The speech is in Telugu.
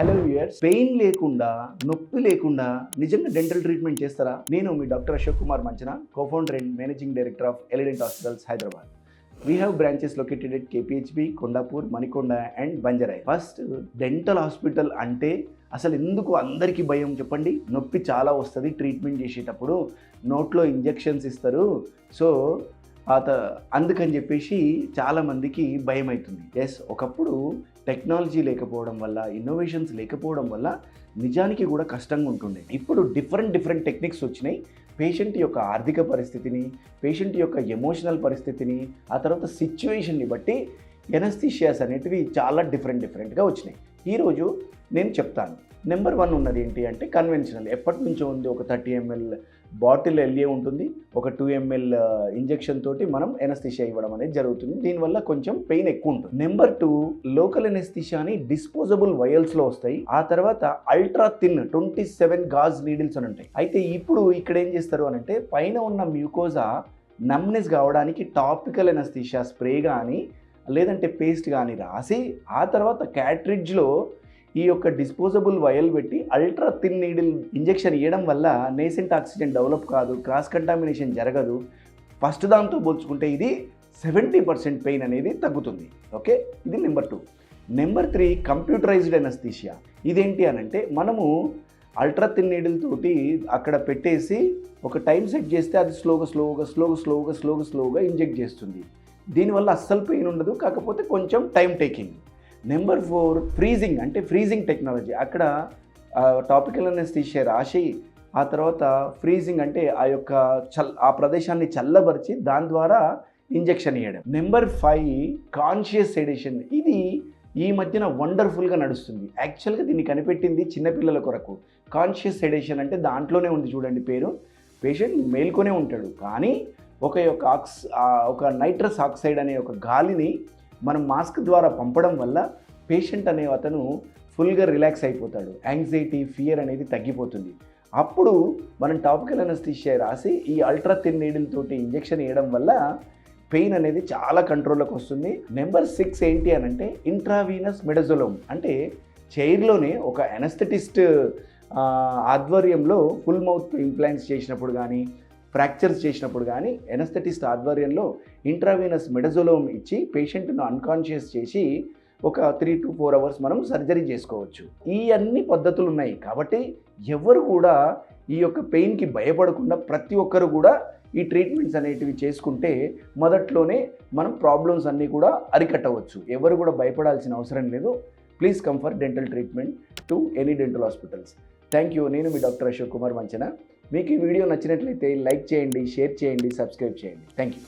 హలో వ్యూయర్స్ పెయిన్ లేకుండా నొప్పి లేకుండా నిజంగా డెంటల్ ట్రీట్మెంట్ చేస్తారా? నేను మీ doctor Ashok Kumar Manchana cofounder and managing director of Elident hospitals Hyderabad we have branches located at KPHB Kondapur Manikonda and Banjara first dental hospital అంటే అసలు ఎందుకు అందరికీ భయం చెప్పండి? నొప్పి చాలా వస్తుంది ట్రీట్మెంట్ చేసేటప్పుడు నోట్లో ఇంజెక్షన్స్ ఇస్తారు. సో అత అందుకని చెప్పేసి చాలామందికి భయం అవుతుంది ఎస్ ఒకప్పుడు టెక్నాలజీ లేకపోవడం వల్ల ఇన్నోవేషన్స్ లేకపోవడం వల్ల నిజానికి కూడా కష్టంగా ఉంటుండే. ఇప్పుడు డిఫరెంట్ డిఫరెంట్ టెక్నిక్స్ వచ్చినాయి. పేషెంట్ యొక్క ఆర్థిక పరిస్థితిని పేషెంట్ యొక్క ఎమోషనల్ పరిస్థితిని ఆ తర్వాత సిచ్యువేషన్ని బట్టి ఎనస్థిషియాస్ అనేటివి చాలా డిఫరెంట్ డిఫరెంట్గా వచ్చినాయి. ఈరోజు నేను చెప్తాను. నెంబర్ వన్ ఉన్నది ఏంటి అంటే కన్వెన్షనల్ ఎప్పటి నుంచో ఉంది ఒక థర్టీ ఎంఎల్ బాటిల్ ఎల్ఏ ఉంటుంది. ఒక టూ ఎంఎల్ ఇంజెక్షన్ తోటి మనం ఎనస్థిషియా ఇవ్వడం అనేది జరుగుతుంది. దీనివల్ల కొంచెం పెయిన్ ఎక్కువ ఉంటుంది. నెంబర్ టూ లోకల్ ఎనస్థిషియా అని డిస్పోజబుల్ వయల్స్లో వస్తాయి. ఆ తర్వాత ultra thin twenty seven gauge needles అని ఉంటాయి. అయితే ఇప్పుడు ఇక్కడ ఏం చేస్తారు అని అంటే పైన ఉన్న మ్యూకోజా నమ్నెస్ కావడానికి టాపికల్ ఎనస్థిషియా స్ప్రే కానీ లేదంటే పేస్ట్ కానీ రాసి ఆ తర్వాత క్యాట్రిడ్జ్లో ఈ యొక్క డిస్పోజబుల్ వయల్ పెట్టి అల్ట్రా థిన్ నీడిల్ ఇంజెక్షన్ ఇవ్వడం వల్ల నేసెంట్ ఆక్సిజన్ డెవలప్ కాదు క్రాస్ కంటామినేషన్ జరగదు. ఫస్ట్ దాంతో పోల్చుకుంటే ఇది సెవెంటీ పర్సెంట్ పెయిన్ అనేది తగ్గుతుంది. ఓకే ఇది number two number three computerised anaesthesia ఇదేంటి అని అంటే మనము అల్ట్రా థిన్ నీడిల్ తోటి అక్కడ పెట్టేసి ఒక టైం సెట్ చేస్తే అది స్లోగా స్లోగా స్లోగా స్లోగా స్లోగా స్లోగా ఇంజెక్ట్ చేస్తుంది. దీనివల్ల అస్సలు పెయిన్ ఉండదు కాకపోతే కొంచెం time taking number four freezing అంటే ఫ్రీజింగ్ టెక్నాలజీ. అక్కడ టాపికల్ అనెస్థీషియా రాసి ఆ తర్వాత ఫ్రీజింగ్ అంటే ఆ యొక్క చల్ ఆ ప్రదేశాన్ని చల్లబరిచి దాని ద్వారా ఇంజెక్షన్ ఇవ్వడం నెంబర్ ఫైవ్ కాన్షియస్ ఎడిషన్ ఇది ఈ మధ్యన వండర్ఫుల్గా నడుస్తుంది. యాక్చువల్గా దీన్ని కనిపెట్టింది చిన్నపిల్లల కొరకు. కాన్షియస్ సెడేషన్ అంటే దాంట్లోనే ఉంది చూడండి పేరు. పేషెంట్ మేల్కొనే ఉంటాడు. కానీ ఒక యొక్క ఆక్స్ ఒక నైట్రస్ ఆక్సైడ్ అనే ఒక గాలిని మనం మాస్క్ ద్వారా పంపడం వల్ల పేషెంట్ అనే అతను ఫుల్గా రిలాక్స్ అయిపోతాడు. యాంగ్జైటీ ఫియర్ అనేది తగ్గిపోతుంది. అప్పుడు మనం టాపికల్ అనస్థిషియా రాసి ఈ అల్ట్రా థిన్ నీడిల్ తోటి ఇంజెక్షన్ వేయడం వల్ల పెయిన్ అనేది చాలా కంట్రోల్లోకి వస్తుంది. నెంబర్ సిక్స్ ఏంటి అని అంటే ఇంట్రావీనస్ మెడజోలోమ్ అంటే చైర్లోనే ఒక ఎనస్థెటిస్ట్ ఆధ్వర్యంలో ఫుల్ మౌత్ ఇంప్లాంట్స్ చేసినప్పుడు కానీ ఫ్రాక్చర్స్ చేసినప్పుడు కానీ ఎనస్థెటిస్ట్ ఆధ్వర్యంలో ఇంట్రావీనస్ మెడజోలోమ్ ఇచ్చి పేషెంట్ను అన్కాన్షియస్ చేసి ఒక త్రీ టు ఫోర్ అవర్స్ మనం సర్జరీ చేసుకోవచ్చు. ఈ అన్ని పద్ధతులు ఉన్నాయి కాబట్టి ఎవరు కూడా ఈ యొక్క పెయిన్కి భయపడకుండా ప్రతి ఒక్కరు కూడా ఈ ట్రీట్మెంట్స్ అనేటివి చేసుకుంటే మొదట్లోనే మనం ప్రాబ్లమ్స్ అన్నీ కూడా అరికట్టవచ్చు. ఎవరు కూడా భయపడాల్సిన అవసరం లేదు. Please come for dental treatment to any dental hospitals. Thank you. నేను మీ డాక్టర్ అశోక్ కుమార్ మంచన మీకు ఈ వీడియో నచ్చినట్లయితే లైక్ చేయండి షేర్ చేయండి సబ్స్క్రైబ్ చేయండి. Thank you.